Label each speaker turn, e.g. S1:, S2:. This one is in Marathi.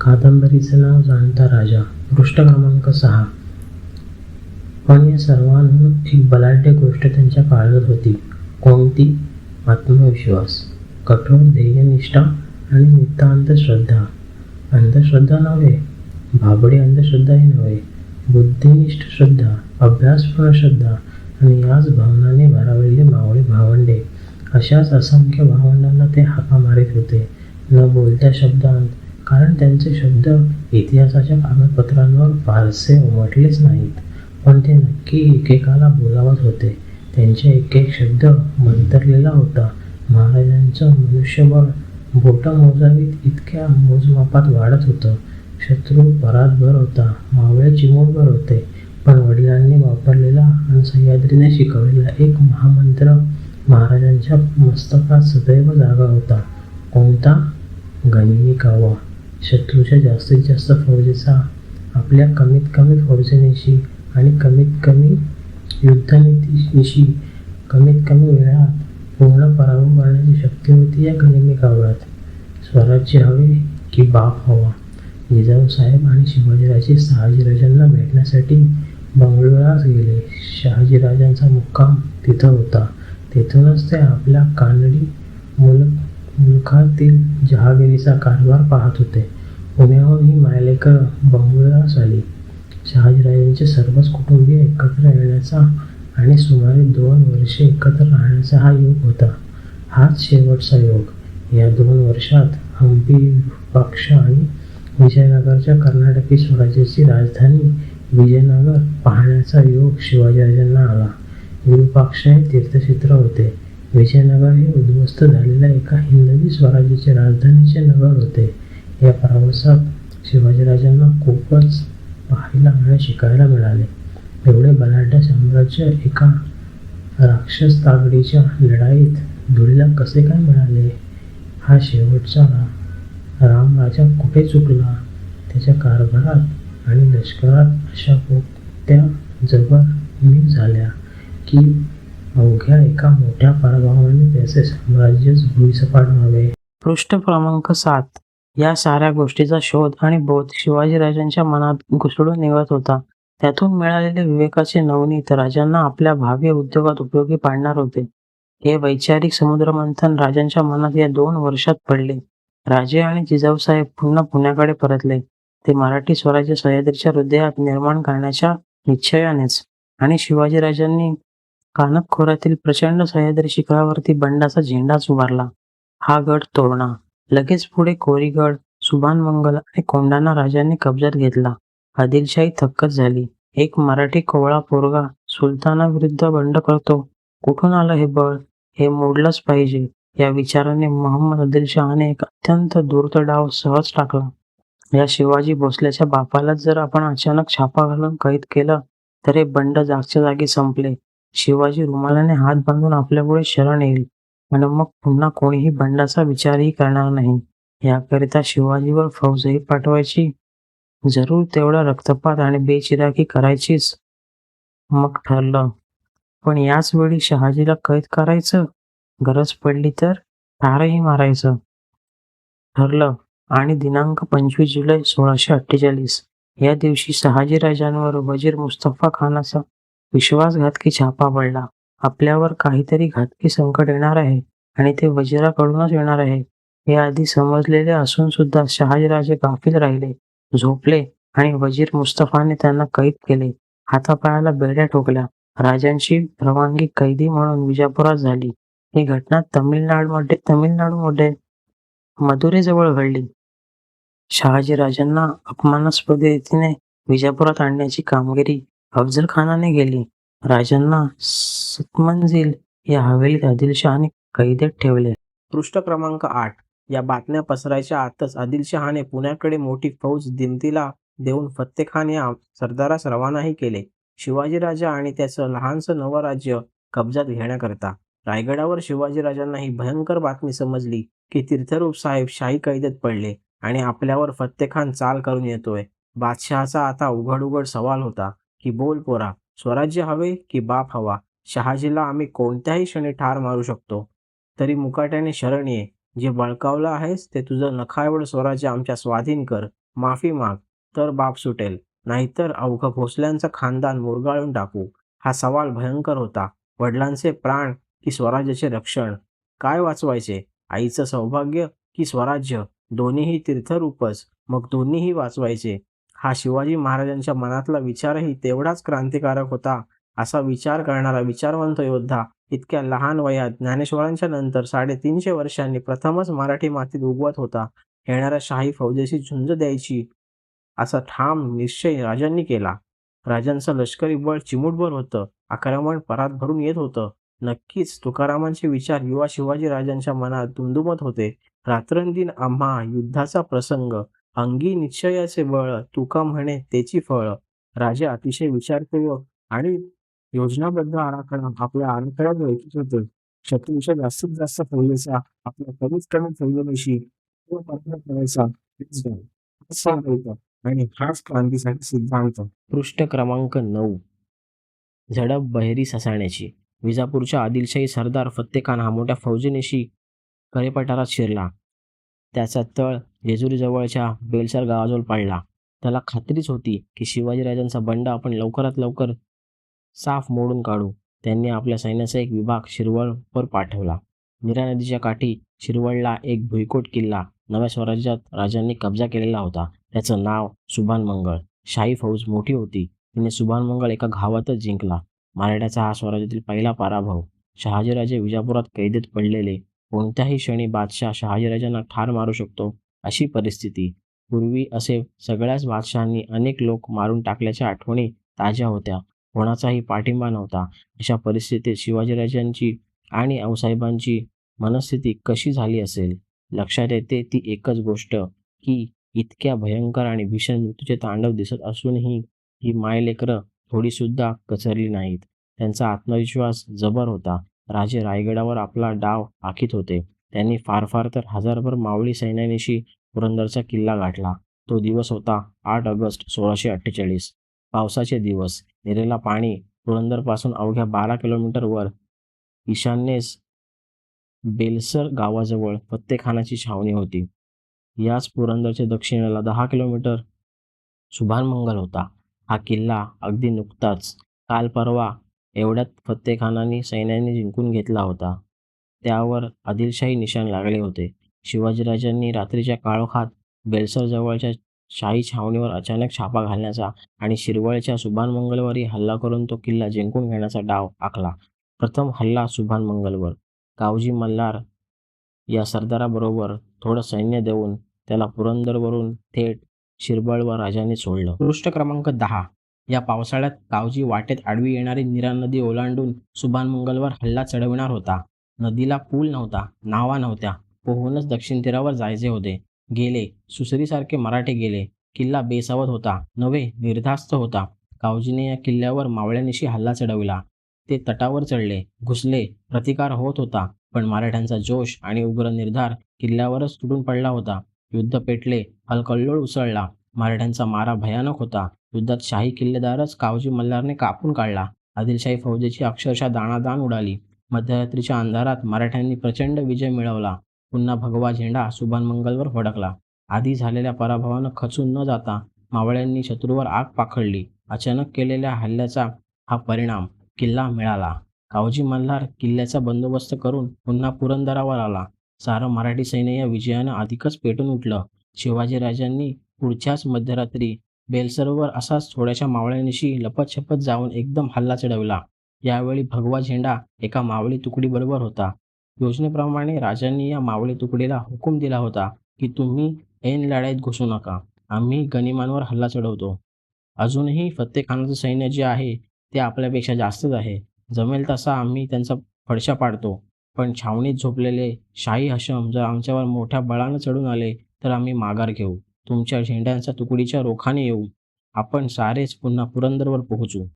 S1: कादंबरीचं नाव जाणता राजा. पृष्ठ क्रमांक सहा. पण या सर्वांहून एक बलाढ्य गोष्ट त्यांच्या काळजात होती. कोणती? आत्मविश्वास कठोर ध्येयनिष्ठा आणि नितांत श्रद्धा अंधश्रद्धा नव्हे भाबडी अंधश्रद्धाही नव्हे बुद्धिनिष्ठ श्रद्धा अभ्यासपूर्ण श्रद्धा आणि याच भावनाने भरावलेले मावळे भावंडे. अशाच असंख्य भावंडांना ते हाका मारित होते. न बोलत्या शब्दांत कारण त्यांचे शब्द इतिहासाच्या कागदपत्रांवर फारसे उमटलेच नाहीत. पण ते नक्की एकेकाला बोलावत होते. त्यांचे एक एक शब्द मंतरलेला होता. महाराजांचं मनुष्यबळ बोटं मोजावीत इतक्या मोजमापात वाढत होतं. शत्रू परातभर होता. मावळे चिमूटभर होते. पण वडिलांनी वापरलेला आणि सह्याद्रीने शिकवलेला एक महामंत्र महाराजांच्या मस्तकात सदैव जागा होता. कोणता? गनिमी कावा. शत्रूच्या जास्तीत जास्त फौजेचा आपल्या कमीत कमी फौजेनिशी आणि कमीत कमी युद्धनीतीशी कमीत कमी वेळात पूर्ण पराभव करण्याची शक्ती होती या गनिमी कावळात स्वराज्य हवे की बाप हवा. जिजाऊ साहेब आणि शिवाजीराजे शहाजीराजांना भेटण्यासाठी बंगळुरास गेले. शहाजीराजांचा मुक्काम तिथं होता. तेथूनच ते आपल्या कानडी मुल मुलखातील जहागिरीचा कारभार पाहत होते. पुण्याहून ही मायलेकर बंगळुरास आली. शहाजीराजांचे सर्वच कुटुंबीय एकत्र येण्याचा आणि सुमारे दोन वर्षे एकत्र राहण्याचा हा योग होता. हाच शेवटचा योग. या दोन वर्षात हम्पी पक्ष आणि विजयनगरच्या कर्नाटकी स्वराज्याची राजधानी विजयनगर पाहण्याचा योग शिवाजीराजांना आला. विरूपाक्ष हे तीर्थक्षेत्र होते. विजयनगर हे उद्ध्वस्त झालेल्या एका हिंदवी स्वराज्याचे राजधानीचे नगर होते. या प्रवासात शिवाजीराजांना खूपच पाहायला आणि शिकायला मिळाले. एवढे बलाढ्य साम्राज्य एका राक्षस तागडीच्या लढाईत धुळीला कसे काय मिळाले? हा शेवटचा रामराजा कुठे चुकला? त्याच्या कारभारात आणि लष्करात अशा खूप त्या जबर मी झाल्या की अवघ्या एका मोठ्या पराभवाने त्याचे साम्राज्यच भुईसपाट व्हावे. पृष्ठ क्रमांक सात. या साऱ्या गोष्टीचा शोध आणि बोध शिवाजीराजांच्या मनात घुसळून निघत होता. त्यातून मिळालेले विवेकाचे नवनीत राजांना आपल्या भावी उद्योगात उपयोगी पाडणार होते. हे वैचारिक समुद्रमंथन राजांच्या मनात या दोन वर्षात पडले. राजे आणि जिजाऊसाहेब पुन्हा पुण्याकडे परतले. ते मराठी स्वराज्य सह्याद्रीच्या हृदयात निर्माण करण्याच्या निश्चयानेच आणि शिवाजीराजांनी कानपखोऱ्यातील प्रचंड सह्याद्री शिखरावरती बंडाचा झेंडाच उभारला. हा गड तोरणा लगेच पुढे कोरीगड सुभानमंगल आणि कोंडाना राजांनी कब्जात घेतला. आदिलशाही थक्कच झाली. एक मराठी कोवळा पोरगा सुलतानाविरुद्ध बंड करतो. कुठून आलं हे बळ? हे मोडलंच पाहिजे. या विचाराने मोहम्मद आदिलशहाने एक अत्यंत दूरत डाव सहज टाकला. या शिवाजी भोसल्याच्या बापालाच जर आपण अचानक छापा घालून कैद केलं तर हे बंड जागच्या जागी संपले. शिवाजी रुमालाने हात बांधून आपल्यापुढे शरण येईल. आणि मग पुन्हा कोणीही बंडाचा विचारही करणार नाही. याकरिता शिवाजीवर फौजही पाठवायची. जरूर तेवढा रक्तपात आणि बेचिराकी करायचीच. मग ठरलं. पण याच वेळी शहाजीला कैद करायचं? गरज पडली तर ठारही मारायचं. ठरलं. आणि दिनांक पंचवीस जुलै सोळाशे अठ्ठेचाळीस. या दिवशी शहाजीराजांवर वजीर मुस्तफा खानाचा विश्वासघातकी छापा पडला. आपल्यावर काहीतरी घातकी संकट येणार आहे आणि ते वजिराकडूनच येणार आहे. हे आधी समजलेले असून सुद्धा शहाजीराजे गाफील राहिले झोपले आणि वजीर मुस्तफाने त्यांना कैद केले. हातापायाला बेड्या ठोकल्या. राजांची परवानगी कैदी म्हणून विजापुरात झाली. ही घटना तमिळनाडूमध्ये तमिळनाडूमध्ये मदुरेजवळ घडली. शहाजीराजांना अपमानास्पद रीतीने विजापुरात आणण्याची कामगिरी अफजल खानाने गेली. राजांना सतमंजिल या हवेलीत आदिलशहाने कैदेत ठेवले.
S2: पृष्ठ क्रमांक आठ. या बातम्या पसरायच्या आतच आदिलशहाने पुण्याकडे मोठी फौज दिमतीला देऊन फत्तेखान या सरदारास रवानाही केले. शिवाजीराजा आणि त्याचं लहानसं नवं राज्य कब्जात घेण्याकरता. रायगडावर शिवाजीराजांना ही भयंकर बातमी समजली की तीर्थरूप साहेब शाही कैदेत पडले आणि आपल्यावर फत्तेखान चाल करून येतोय. बादशहाचा आता उघड उघड सवाल होता. की बोल पोरा स्वराज्य हवे की बाप हवा? शहाजीला आम्ही कोणत्याही क्षणी ठार मारू शकतो. तरी मुकाट्याने शरण ये. जे बळकावलं आहेस ते तुझं नखाएवढं स्वराज्य आमच्या स्वाधीन कर. माफी माग. तर बाप सुटेल. नाहीतर अवघं भोसल्यांचं खानदान मुरगाळून टाकू. हा सवाल भयंकर होता. वडिलांचे प्राण की स्वराज्याचे रक्षण? काय वाचवायचे? आईचं सौभाग्य की स्वराज्य? दोन्हीही तीर्थरूपच. मग दोन्हीही वाचवायचे. हा शिवाजी महाराजांच्या मनातला विचारही तेवढाच क्रांतिकारक होता असा विचार करणारा विचारवंत योद्धा इतक्या लहान वयात ज्ञानेश्वरांच्या नंतर साडेतीनशे वर्षांनी प्रथमच मराठी मातीत उगवत होता. येणाऱ्या शाही फौजेशी झुंज द्यायची असा ठाम निश्चय राजांनी केला. राजांचं लष्करी बळ चिमूटभर होतं आक्रमण परात भरून येत होतं. नक्कीच तुकारामांचे विचार युवा शिवाजी राजांच्या मनात दुमदुमत होते. रात्रंदिन आम्हा युद्धाचा प्रसंग अंगी निश्चयाचे बळ तुका म्हणे त्याची फळ. राजे अतिशय विचारपूर्वक आणि योजनाबद्ध आराखडा आपल्या आराखड्यात ऐकत होते. शत्रूच्या जास्तीत जास्त फैलेचा आपल्या कमीत कमी फैलेशी करायचा. आणि हाच क्रांतीसाठी सिद्धांत. पृष्ठ क्रमांक नऊ. झडप बहिरी ससाण्याची. विजापूरच्या आदिलशाही सरदार फत्तेखान हा मोठ्या फौजेनेशी करेपठारात शिरला. त्याचा तळ जेजुरीजवळच्या बेलसर गावाजवळ पडला. त्याला खात्रीच होती की शिवाजीराजांचा बंड आपण लवकरात लवकर साफ मोडून काढू. त्यांनी आपल्या सैन्याचा एक विभाग शिरवळवर पाठवला. मीरा नदीच्या काठी शिरवळला एक भुईकोट किल्ला. नव्या स्वराज्यात राजांनी कब्जा केलेला होता. त्याचं नाव सुभान मंगळ. शाही फौज मोठी होती. तिने सुभान मंगळ एका घावातच जिंकला. मराठ्याचा हा स्वराज्यातील पहिला पराभव. शहाजीराजे विजापुरात कैदेत पडलेले. कोणत्याही क्षणी बादशाह शहाजीराजांना ठार मारू शकतो. अशी परिस्थिती. पूर्वी असे सगळ्याच बादशहांनी अनेक लोक मारून टाकल्याच्या आठवणी ताज्या होत्या. कोणाचाही पाठिंबा नव्हता. अशा परिस्थितीत शिवाजीराजांची आणि आऊसाहेबांची मनस्थिती कशी झाली असेल? लक्षात येते ती एकच गोष्ट की इतक्या भयंकर आणि भीषण मृत्यूचे तांडव दिसत असूनही ही मायलेकरं थोडीसुद्धा कचरली नाहीत. त्यांचा आत्मविश्वास जबर होता. राजे रायगडावर आपला डाव आखीत होते. त्यांनी फार फार तर हजारभर मावळी सैन्यानिशी पुरंदरचा किल्ला गाठला. तो दिवस होता आठ ऑगस्ट सोळाशे अठ्ठेचाळीस. पावसाचे दिवस. निरेला पाणी पुरंदरपासून अवघ्या बारा किलोमीटर वर. ईशान्येस बेलसर गावाजवळ फत्तेखानाची छावणी होती. याच पुरंदरच्या दक्षिणेला दहा किलोमीटर सुभानमंगल होता. हा किल्ला अगदी नुकताच काल परवा एवढ्यात फत्तेखानाने सैन्याने जिंकून घेतला होता. त्यावर आदिलशाही निशाण लागले होते. शिवाजीराजांनी रात्रीच्या काळोखात बेलसर जवळच्या शाही छावणीवर अचानक छापा घालण्याचा आणि शिरवळच्या सुभान मंगलवरी हल्ला करून तो किल्ला जिंकून घेण्याचा डाव आखला. प्रथम हल्ला सुभान मंगलवर. कावजी मल्हार या सरदाराबरोबर थोडं सैन्य देऊन त्याला पुरंदरवरून थेट शिरबळवर राजाने सोडलं. पृष्ठ क्रमांक दहा. या पावसाळ्यात कावजी वाटेत आडवी येणारी निरा नदी ओलांडून सुभान मंगलवर हल्ला चढविणार होता. नदीला पूल नव्हता नावा नव्हत्या. पोहूनच दक्षिण तीरावर जायचे होते. गेले सुसरीसारखे मराठे गेले. किल्ला बेसावत होता नव्हे निर्धास्त होता. कावजीने या किल्ल्यावर मावळ्यानिशी हल्ला चढविला. ते तटावर चढले घुसले प्रतिकार होत होता. पण मराठ्यांचा जोश आणि उग्र निर्धार किल्ल्यावरच तुटून पडला होता. युद्ध पेटले हलकल्लोळ उसळला. मराठ्यांचा मारा भयानक होता. युद्धात शाही किल्लेदारच कावजी मल्हारने कापून काढला. आदिलशाही फौजेची अक्षरशः दाणादाण उडाली. मध्यरात्रीच्या अंधारात मराठ्यांनी प्रचंड विजय मिळवला. पुन्हा भगवा झेंडा सुभान मंगलवर फडकला. आधी झालेल्या पराभवानं खचून न जाता मावळ्यांनी शत्रूवर आग पाखडली. अचानक केलेल्या हल्ल्याचा हा परिणाम किल्ला मिळाला. कावजी मल्हार किल्ल्याचा बंदोबस्त करून पुन्हा पुरंदरावर आला. सारं मराठी सैन्य या विजयानं अधिकच पेटून उठलं. शिवाजीराजांनी पुढच्याच मध्यरात्री बेलसरोवर असाच थोड्याशा मावळ्यांनिशी लपतछपत जाऊन एकदम हल्ला चढवला. यावेळी भगवा झेंडा एका मावळी तुकडीबरोबर होता. योजनेप्रमाणे राजांनी या मावळी तुकडीला हुकूम दिला होता की तुम्ही ऐन लढाईत घुसू नका. आम्ही गनिमांवर हल्ला चढवतो. अजूनही फत्तेखानाचं सैन्य जे आहे ते आपल्यापेक्षा जास्तच आहे. जमेल तसा आम्ही त्यांचा फडशा पाडतो. पण छावणीत झोपलेले शाही हशम जर आमच्यावर मोठ्या बळानं चढून आले तर आम्ही माघार घेऊ. तुमच्या झेंड्यांच्या तुकडीच्या रोखाने येऊ. आपण सारेच पुन्हा पुरंदरवर पोहोचू.